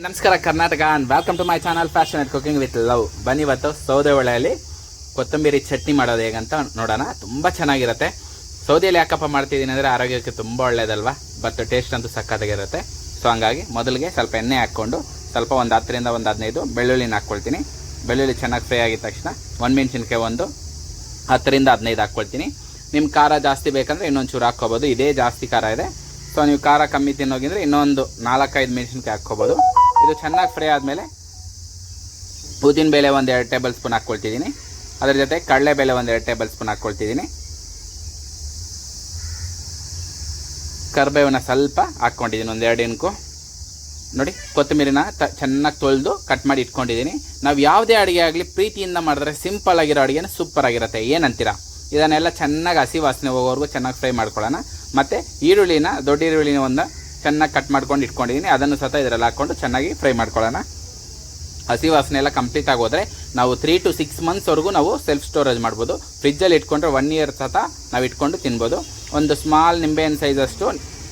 ನಮಸ್ಕಾರ Karnataka and welcome to my channel fashion and cooking with love ಬನ್ನಿ ಇವತ್ತು ಸೌದೆ ಒಳೆಯಲ್ಲಿ ಕೊತ್ತಂಬರಿ ಚಟ್ನಿ ಮಾಡೋದು ಹೇಗಂತ ನೋಡೋಣ. ತುಂಬ ಚೆನ್ನಾಗಿರುತ್ತೆ. ಸೌದೆಯಲ್ಲಿ ಯಾಕಪ್ಪ ಮಾಡ್ತಿದ್ದೀನಿ ಅಂದರೆ ಆರೋಗ್ಯಕ್ಕೆ ತುಂಬ ಒಳ್ಳೇದಲ್ವಾ? ಬಟ್ ಟೇಸ್ಟ್ ಅಂತೂ ಸಕ್ಕತ್ತಾಗಿರುತ್ತೆ ಸೊ ಹಂಗಾಗಿ ಮೊದಲಿಗೆ ಸ್ವಲ್ಪ ಎಣ್ಣೆ ಹಾಕ್ಕೊಂಡು ಸ್ವಲ್ಪ ಒಂದು ಹತ್ತರಿಂದ ಒಂದು ಹದಿನೈದು ಬೆಳ್ಳುಳ್ಳಿನ ಹಾಕ್ಕೊಳ್ತೀನಿ. ಬೆಳ್ಳುಳ್ಳಿ ಚೆನ್ನಾಗಿ ಫ್ರೈ ಆಗಿದ ತಕ್ಷಣ ಒಂದು ಮೆಣಸಿನ್ಕಾಯಿ ಒಂದು, ಹತ್ತರಿಂದ ಹದಿನೈದು ಹಾಕ್ಕೊಳ್ತೀನಿ. ನಿಮ್ಮ ಖಾರ ಜಾಸ್ತಿ ಬೇಕಂದರೆ ಇನ್ನೊಂದು ಚೂರು ಹಾಕ್ಕೋಬೋದು. ಇದೇ ಜಾಸ್ತಿ ಖಾರ ಇದೆ. ಸೊ ನೀವು ಖಾರ ಕಮ್ಮಿ ತಿನ್ನೋಗಿದ್ರೆ ಇನ್ನೊಂದು ನಾಲ್ಕೈದು ಮೆಣಸಿನ್ಕಾಯಿ ಹಾಕ್ಕೋಬೋದು. ಇದು ಚೆನ್ನಾಗಿ ಫ್ರೈ ಆದಮೇಲೆ ಉದ್ದಿನಬೇಳೆ ಒಂದು ಎರಡು ಟೇಬಲ್ ಸ್ಪೂನ್ ಹಾಕ್ಕೊಳ್ತಿದ್ದೀನಿ. ಅದ್ರ ಜೊತೆ ಕಡಲೆಬೇಳೆ ಒಂದು ಎರಡು ಟೇಬಲ್ ಸ್ಪೂನ್ ಹಾಕ್ಕೊಳ್ತಿದ್ದೀನಿ. ಕರಿಬೇವನ್ನ ಸ್ವಲ್ಪ ಹಾಕ್ಕೊಂಡಿದ್ದೀನಿ, ಒಂದು ಎರಡು ಇನ್ಕು. ನೋಡಿ, ಕೊತ್ತಂಬರಿನ ತ, ಚೆನ್ನಾಗಿ ತೊಳೆದು ಕಟ್ ಮಾಡಿ ಇಟ್ಕೊಂಡಿದ್ದೀನಿ. ನಾವು ಯಾವುದೇ ಅಡುಗೆ ಆಗಲಿ, ಪ್ರೀತಿಯಿಂದ ಮಾಡಿದ್ರೆ ಸಿಂಪಲ್ ಆಗಿರೋ ಅಡುಗೆನ ಸೂಪರ್ ಆಗಿರುತ್ತೆ. ಏನಂತೀರಾ? ಇದನ್ನೆಲ್ಲ ಚೆನ್ನಾಗಿ ಹಸಿ ವಾಸನೆ ಹೋಗೋವರೆಗೂ ಚೆನ್ನಾಗಿ ಫ್ರೈ ಮಾಡ್ಕೊಳ್ಳೋಣ. ಮತ್ತು ಈರುಳ್ಳಿನ, ದೊಡ್ಡ ಈರುಳ್ಳಿನ ಒಂದು ಚೆನ್ನಾಗಿ ಕಟ್ ಮಾಡ್ಕೊಂಡು ಇಟ್ಕೊಂಡಿದ್ದೀನಿ ಅದನ್ನು ಸಹ ಇದರಲ್ಲಿ ಹಾಕ್ಕೊಂಡು ಚೆನ್ನಾಗಿ ಫ್ರೈ ಮಾಡ್ಕೊಳ್ಳೋಣ. ಹಸಿ ವಾಸನೆ ಎಲ್ಲ ಕಂಪ್ಲೀಟ್ ಆಗೋದ್ರೆ ನಾವು ತ್ರೀ ಟು ಸಿಕ್ಸ್ ಮಂತ್ಸ್ವರೆಗೂ ನಾವು ಸೆಲ್ಫ್ ಸ್ಟೋರೇಜ್ ಮಾಡ್ಬೋದು. ಫ್ರಿಜ್ಜಲ್ಲಿ ಇಟ್ಕೊಂಡ್ರೆ ಒನ್ ಇಯರ್ ಸತ ನಾವು ಇಟ್ಕೊಂಡು ತಿನ್ಬೋದು. ಒಂದು ಸ್ಮಾಲ್ ನಿಂಬೆಹಣ್ಣು ಸೈಜಷ್ಟು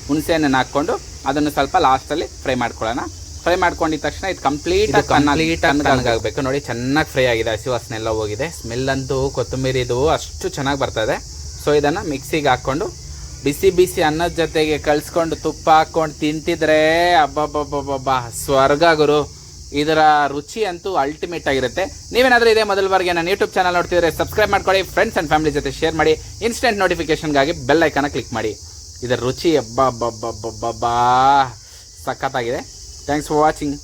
ಹುಣಸೆಹಣ್ಣನ್ನು ಹಾಕ್ಕೊಂಡು ಅದನ್ನು ಸ್ವಲ್ಪ ಲಾಸ್ಟಲ್ಲಿ ಫ್ರೈ ಮಾಡ್ಕೊಳ್ಳೋಣ. ಫ್ರೈ ಮಾಡ್ಕೊಂಡಿದ ತಕ್ಷಣ ಇದು ಕಂಪ್ಲೀಟ್ ಕಂಪ್ಲೀಟ್ ಆಗಬೇಕು ನೋಡಿ ಚೆನ್ನಾಗಿ ಫ್ರೈ ಆಗಿದೆ. ಹಸಿ ವಾಸನೆ ಎಲ್ಲ ಹೋಗಿದೆ. ಸ್ಮೆಲ್ ಅಂತೂ ಕೊತ್ತಂಬರಿದು ಅಷ್ಟು ಚೆನ್ನಾಗಿ ಬರ್ತದೆ ಸೊ ಇದನ್ನು ಮಿಕ್ಸಿಗೆ ಹಾಕ್ಕೊಂಡು ಬಿಸಿ ಬಿಸಿ ಅನ್ನದ ಜೊತೆಗೆ ಕಳ್ಸ್ಕೊಂಡು ತುಪ್ಪ ಹಾಕ್ಕೊಂಡು ತಿಂತಿದ್ರೆ ಅಬ್ಬಬ್ಬಬ್ಬಬ್ಬಾ ಸ್ವರ್ಗ ಗುರು. ಇದರ ರುಚಿ ಅಂತೂ ಅಲ್ಟಿಮೇಟ್ ಆಗಿರುತ್ತೆ. ನೀವೇನಾದರೂ ಇದೇ ಮೊದಲ ಬಾರಿಗೆ ನನ್ನ ಯೂಟ್ಯೂಬ್ ಚಾನಲ್ ನೋಡ್ತಿದ್ರೆ ಸಬ್ಸ್ಕ್ರೈಬ್ ಮಾಡ್ಕೊಳ್ಳಿ ಫ್ರೆಂಡ್ಸ್ ಆ್ಯಂಡ್ ಫ್ಯಾಮಿಲಿ ಜೊತೆ ಶೇರ್ ಮಾಡಿ ಇನ್ಸ್ಟೆಂಟ್ ನೋಟಿಫಿಕೇಶನ್ಗಾಗಿ ಬೆಲ್ ಐಕನ ಕ್ಲಿಕ್ ಮಾಡಿ. ಇದರ ರುಚಿ ಅಬ್ಬಬ್ಬಬ್ಬಬ್ಬಬ್ಬಾ ಸಖತ್ತಾಗಿದೆ. Thanks for watching